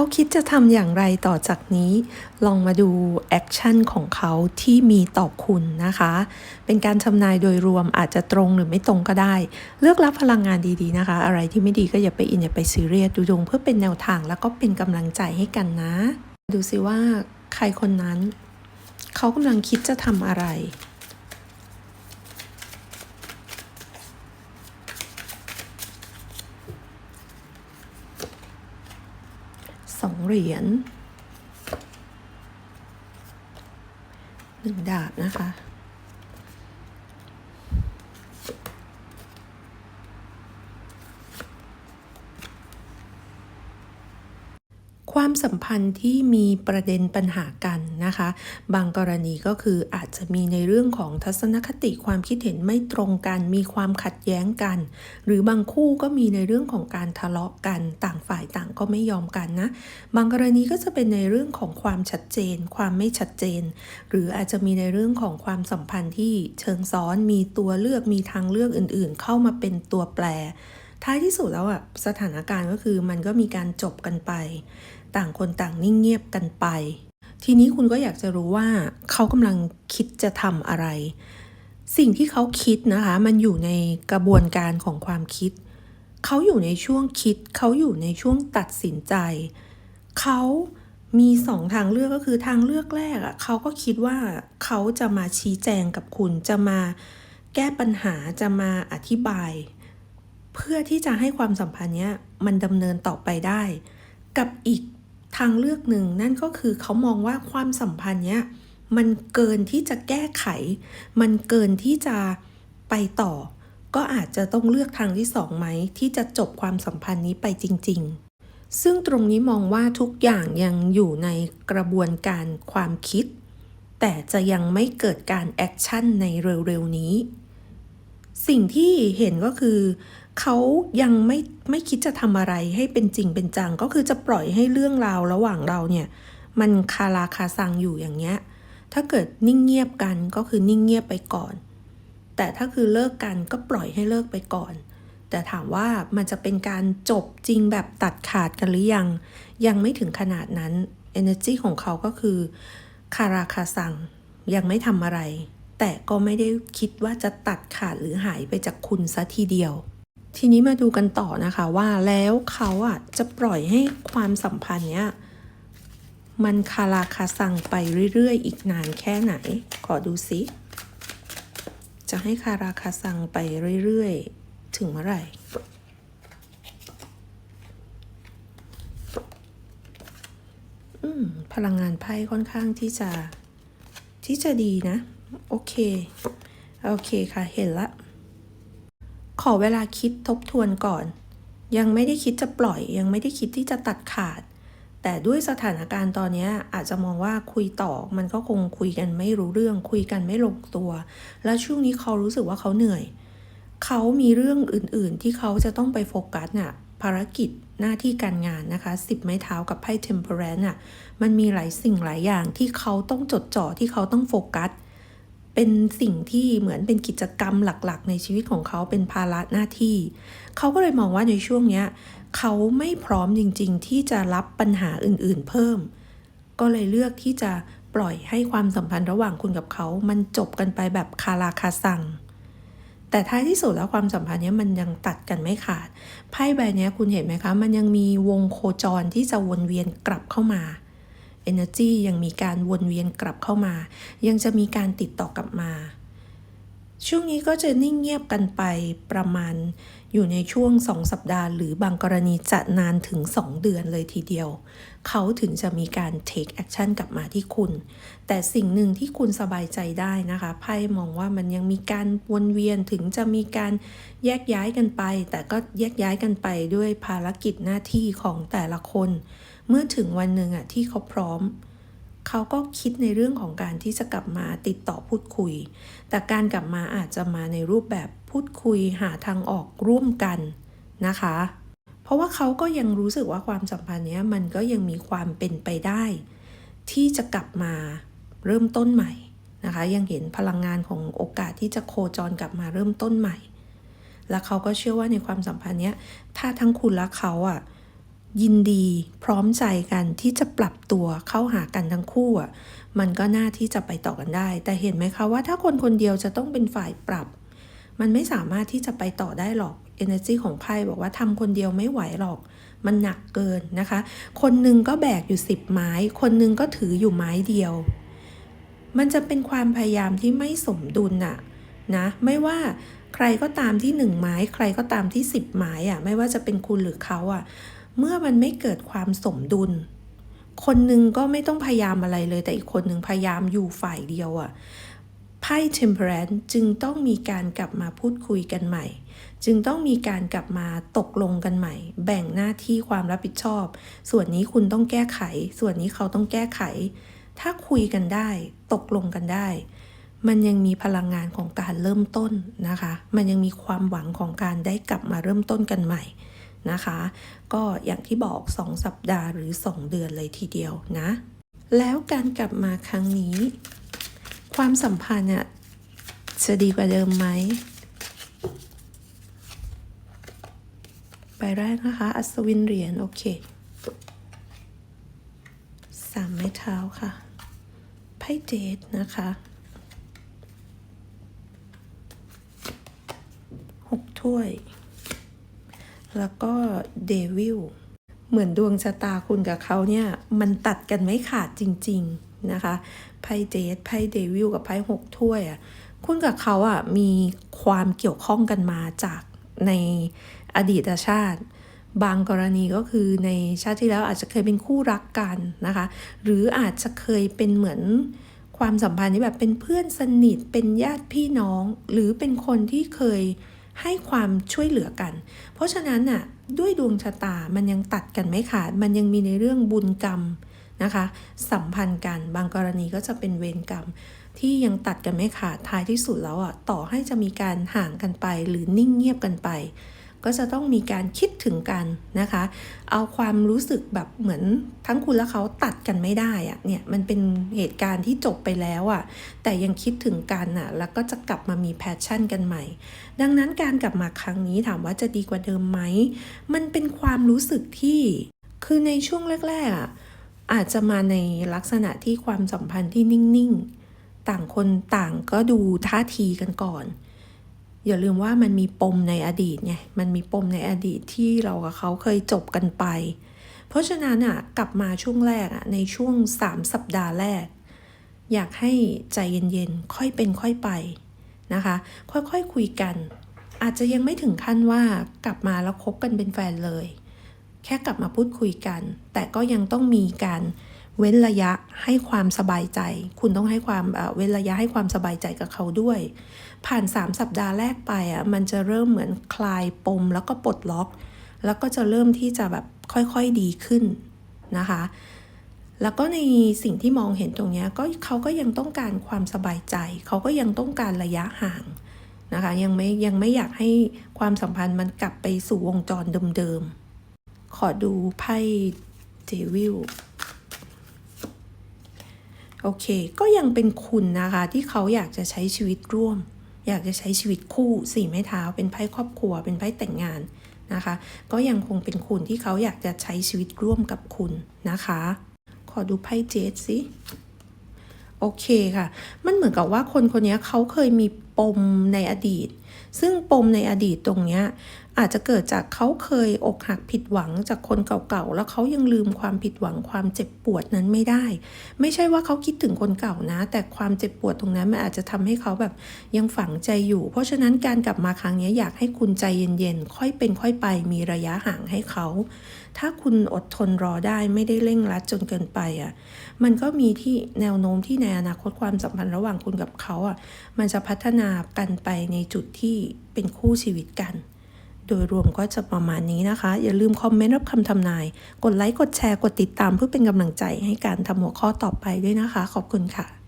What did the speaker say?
เขาคิดจะทำอย่างไรต่อจากนี้ ลองมาดูแอคชั่นของเขาที่มีต่อคุณนะคะ เป็นการทำนายโดยรวมอาจจะตรงหรือไม่ตรงก็ได้ เลือกรับพลังงานดีๆนะคะ อะไรที่ไม่ดีก็อย่าไปอินอย่าไปซีเรียสดูดวงเพื่อเป็นแนวทางแล้วก็เป็นกำลังใจให้กันนะ ดูสิว่าใครคนนั้น เขากำลังคิดจะทำอะไร สอง เหรียญหนึ่งดาบนะคะ ความสัมพันธ์ที่มีประเด็นปัญหากันนะคะ บางกรณีก็คืออาจจะมีในเรื่องของทัศนคติความคิดเห็นไม่ตรงกัน มีความขัดแย้งกัน หรือบางคู่ก็มีในเรื่องของการทะเลาะกัน ต่างฝ่ายต่างก็ไม่ยอมกันนะ บางกรณีก็จะเป็นในเรื่องของความชัดเจน ความไม่ชัดเจน หรืออาจจะมีในเรื่องของความสัมพันธ์ที่เชิงซ้อน มีตัวเลือก มีทางเลือกอื่น ๆ เข้ามาเป็นตัวแปร ท้ายที่สุดแล้วอะสถานการณ์ก็คือมันก็มีการจบกันไป ต่างคนต่างนิ่งเงียบกันไป ทีนี้คุณก็อยากจะรู้ว่าเขากำลังคิดจะทำอะไร สิ่งที่เขาคิดนะคะ มันอยู่ในกระบวนการของความคิด เขาอยู่ในช่วงคิด เขาอยู่ในช่วงตัดสินใจ เขามีสองทางเลือกก็คือทางเลือกแรกอะ่ะเขาก็คิดว่าเขาจะมาชี้แจงกับคุณจะมาแก้ปัญหาจะมาอธิบาย พื่อที่จะให้ความสัมพันธ์เนี้ยมันดำเนินต่อไปได้ กับอีกทางเลือกหนึ่งนั่นก็คือเขามองว่าความสัมพันธ์เนี้ยมันเกินที่จะแก้ไข มันเกินที่จะไปต่อ ก็อาจจะต้องเลือกทางที่สองไหม ที่จะจบความสัมพันธ์นี้ไปจริง ๆ ซึ่งตรงนี้มองว่าทุกอย่างยังอยู่ในกระบวนการความคิด แต่จะยังไม่เกิดการแอคชั่นในเร็ว ๆ นี้ สิ่งที่เห็นก็คือเขายังไม่ไม่คิดจะทำอะไรให้เป็นจริงเป็นจัง ก็คือจะปล่อยให้เรื่องราวระหว่างเราเนี่ย มันคาราคาซังอยู่อย่างเงี้ย ถ้าเกิดนิ่งเงียบกันก็คือนิ่งเงียบไปก่อน แต่ถ้าคือเลิกกันก็ปล่อยให้เลิกไปก่อน แต่ถามว่ามันจะเป็นการจบจริงแบบตัดขาดกันหรือยัง ยังไม่ถึงขนาดนั้น energy ของเขาก็คือคาราคาซังยังไม่ทำอะไร แต่ก็ไม่ได้คิดว่าจะตัดขาดหรือหายไปจากคุณซะทีเดียว ทีนี้มาดูกันต่อนะคะว่าแล้วเขาอะจะปล่อยให้ความสัมพันธ์เนี้ยมันคาราคาซังไปเรื่อยๆ อีกนานแค่ไหน ขอดูซิ จะให้คาราคาซังไปเรื่อยๆ ถึงเมื่อไหร่พลังงานไพ่ค่อนข้างที่จะที่จะดีนะ โอเค โอเคค่ะเห็นละ ขอเวลาคิดทบทวนก่อน ยังไม่ได้คิดจะปล่อย ยังไม่ได้คิดที่จะตัดขาด แต่ด้วยสถานการณ์ตอนนี้อาจจะมองว่าคุยต่อมันก็คงคุยกันไม่รู้เรื่อง คุยกันไม่ลงตัว แล้วช่วงนี้เขารู้สึกว่าเขาเหนื่อย เขามีเรื่องอื่น ๆ ที่เขาจะต้องไปโฟกัสน่ะภารกิจหน้าที่การงานนะคะสิบไม้เท้ากับไพ่ temperance น่ะมันมีหลายสิ่งหลายอย่างที่เขาต้องจดจ่อที่เขาต้องโฟกัสเเป็นสิ่งที่เหมือนเป็นกิจกรรมหลักๆ ในชีวิตของเขาเป็นภาระหน้าที่ เขาก็เลยมองว่าในช่วงเนี้ยเขาไม่พร้อมจริง ๆ ที่จะรับปัญหาอื่นๆ เพิ่ม ก็เลยเลือกที่จะปล่อยให้ความสัมพันธ์ระหว่างคุณกับเขา มันจบกันไปแบบคาราคาซังแต่ท้ายที่สุดแล้วความสัมพันธ์นี้มันยังตัดกันไม่ขาด ไพ่ใบนี้คุณเห็นไหมคะ มันยังมีวงโคจรที่จะวนเวียนกลับเข้ามา Energy ยังมีการวนเวียนกลับเข้ามา ยังจะมีการติดต่อกลับมา ช่วงนี้ก็จะนิ่งเงียบกันไปประมาณอยู่ในช่วง 2 สัปดาห์ หรือบางกรณีจะนานถึง 2 เดือนเลยทีเดียว เขาถึงจะมีการ take action กลับมาที่คุณ แต่สิ่งหนึ่งที่คุณสบายใจได้นะคะไพ่มองว่ามันยังมีการวนเวียนถึงจะมีการแยกย้ายกันไป แต่ก็แยกย้ายกันไปด้วยภารกิจหน้าที่ของแต่ละคน เมื่อถึงวันหนึ่งอะที่เขาพร้อม เขาก็คิดในเรื่องของการที่จะกลับมาติดต่อพูดคุย แต่การกลับมาอาจจะมาในรูปแบบพูดคุยหาทางออกร่วมกันนะคะ เพราะว่าเขาก็ยังรู้สึกว่าความสัมพันธ์เนี้ยมันก็ยังมีความเป็นไปได้ ที่จะกลับมาเริ่มต้นใหม่นะคะ ยังเห็นพลังงานของโอกาสที่จะโคจรกลับมาเริ่มต้นใหม่ และเขาก็เชื่อว่าในความสัมพันธ์เนี้ยถ้าทั้งคุณและเขาอะ ยินดีพร้อมใจกันที่จะปรับตัวเข้าหากันทั้งคู่อะมันก็น่าที่จะไปต่อกันได้ แต่เห็นไหมคะว่าถ้าคนคนเดียวจะต้องเป็นฝ่ายปรับ มันไม่สามารถที่จะไปต่อได้หรอก energy ของไพ่บอกว่าทำคนเดียวไม่ไหวหรอก มันหนักเกินนะคะ คนหนึ่งก็แบกอยู่สิบไม้ คนหนึ่งก็ถืออยู่ไม้เดียว มันจะเป็นความพยายามที่ไม่สมดุลน่ะนะไม่ว่าใครก็ตามที่หนึ่งไม้ ใครก็ตามที่สิบไม้อะไม่ว่าจะเป็นคุณหรือเขาอะ เมื่อมันไม่เกิดความสมดุล คนหนึ่งก็ไม่ต้องพยายามอะไรเลย แต่อีกคนหนึ่งพยายามอยู่ฝ่ายเดียวอะไพ่ temperance จึงต้องมีการกลับมาพูดคุยกันใหม่ จึงต้องมีการกลับมาตกลงกันใหม่ แบ่งหน้าที่ความรับผิดชอบ ส่วนนี้คุณต้องแก้ไข ส่วนนี้เขาต้องแก้ไข ถ้าคุยกันได้ ตกลงกันได้ มันยังมีพลังงานของการเริ่มต้นนะคะ มันยังมีความหวังของการได้กลับมาเริ่มต้นกันใหม่ นะคะ ก็อย่างที่บอก 2 สัปดาห์หรือ 2 เดือนเลยทีเดียวนะ แล้วการกลับมาครั้งนี้ ความสัมพันธ์เนี่ยจะดีกว่าเดิมไหมไปแรกนะคะ อัศวินเหรียญ โอเคสามไม้เท้าค่ะ ไพ่เจดนะคะหกถ้วย แล้วก็เดวิลเหมือนดวงชะตาคุณกับเขาเนี่ย มันตัดกันไม่ขาดจริง ๆ นะคะ ไพ่เจดไพ่เดวิลกับไพ่หกถ้วยอะคุณกับเขาอะมีความเกี่ยวข้องกันมาจากในอดีตชาติ บางกรณีก็คือในชาติที่แล้วอาจจะเคยเป็นคู่รักกันนะคะ หรืออาจจะเคยเป็นเหมือนความสัมพันธ์ที่แบบเป็นเพื่อนสนิทเป็นญาติพี่น้อง หรือเป็นคนที่เคย ให้ความช่วยเหลือกัน เพราะฉะนั้นน่ะด้วยดวงชะตามันยังตัดกันไม่ขาด มันยังมีในเรื่องบุญกรรมนะคะ สัมพันธ์กัน บางกรณีก็จะเป็นเวรกรรม ที่ยังตัดกันไม่ขาดท้ายที่สุดแล้วอะต่อให้จะมีการห่างกันไป หรือนิ่งเงียบกันไป ก็จะต้องมีการคิดถึงกันนะคะ เอาความรู้สึกแบบเหมือนทั้งคุณและเขาตัดกันไม่ได้อะเนี่ยมันเป็นเหตุการณ์ที่จบไปแล้วอะแต่ยังคิดถึงกันอะแล้วก็จะกลับมามีแพชชั่นกันใหม่ ดังนั้นการกลับมาครั้งนี้ถามว่าจะดีกว่าเดิมไหม มันเป็นความรู้สึกที่คือในช่วงแรกๆอะอาจจะมาในลักษณะที่ความสัมพันธ์ที่นิ่งๆ ต่างคนต่างก็ดูท่าทีกันก่อน อย่าลืมว่ามันมีปมในอดีตไง มันมีปมในอดีตที่เรากับเขาเคยจบกันไป เพราะฉะนั้นอะกลับมาช่วงแรกอะในช่วง 3 สัปดาห์แรก อยากให้ใจเย็นๆ ค่อยเป็นค่อยไปนะคะ ค่อยๆคคุยกัน อาจจะยังไม่ถึงขั้นว่ากลับมาแล้วคบกันเป็นแฟนเลย แค่กลับมาพูดคุยกัน แต่ก็ยังต้องมีการ เว้นระยะให้ความสบายใจ คุณต้องให้ความเว้นระยะให้ความสบายใจกับเขาด้วย ผ่าน 3 สัปดาห์แรกไปอะมันจะเริ่มเหมือนคลายปมแล้วก็ปลดล็อก แล้วก็จะเริ่มที่จะแบบค่อยๆดีขึ้นนะคะ แล้วก็ในสิ่งที่มองเห็นตรงนี้ก็เขาก็ยังต้องการความสบายใจ เขาก็ยังต้องการระยะห่างนะคะยังไม่ยังไม่อยากให้ความสัมพันธ์มันกลับไปสู่วงจรเดิมๆขอดูไพ่เจวิล โอเค ก็ยังเป็นคุณนะคะ ที่เขาอยากจะใช้ชีวิตร่วม อยากจะใช้ชีวิตคู่สี่ไม้เท้า เป็นไพ่ครอบครัว เป็นไพ่แต่งงานนะคะ ก็ยังคงเป็นคุณที่เขาอยากจะใช้ชีวิตร่วมกับคุณนะคะ ขอดูไพ่เจดสิโอเคค่ะ มันเหมือนกับว่าคนคนนี้เขาเคยมีปมในอดีต ซึ่งปมในอดีตตรงเนี้ย อาจจะเกิดจากเขาเคยอกหักผิดหวังจากคนเก่าๆ แล้วเขายังลืมความผิดหวังความเจ็บปวดนั้นไม่ได้ ไม่ใช่ว่าเขาคิดถึงคนเก่านะ แต่ความเจ็บปวดตรงนั้นมันอาจจะทำให้เขาแบบยังฝังใจอยู่ เพราะฉะนั้นการกลับมาครั้งนี้อยากให้คุณใจเย็นๆ ค่อยเป็นค่อยไป มีระยะห่างให้เขา ถ้าคุณอดทนรอได้ไม่ได้เร่งรัดจนเกินไปอะ มันก็มีที่แนวโน้มที่ในอนาคตความสัมพันธ์ระหว่างคุณกับเขาอะ มันจะพัฒนากันไปในจุดที่เป็นคู่ชีวิตกัน โดยรวมก็จะประมาณนี้นะคะ อย่าลืมคอมเมนต์รับคำทำนาย กดไลค์ กดแชร์ กดติดตามเพื่อเป็นกำลังใจให้การทำหัวข้อต่อไปด้วยนะคะ ขอบคุณค่ะ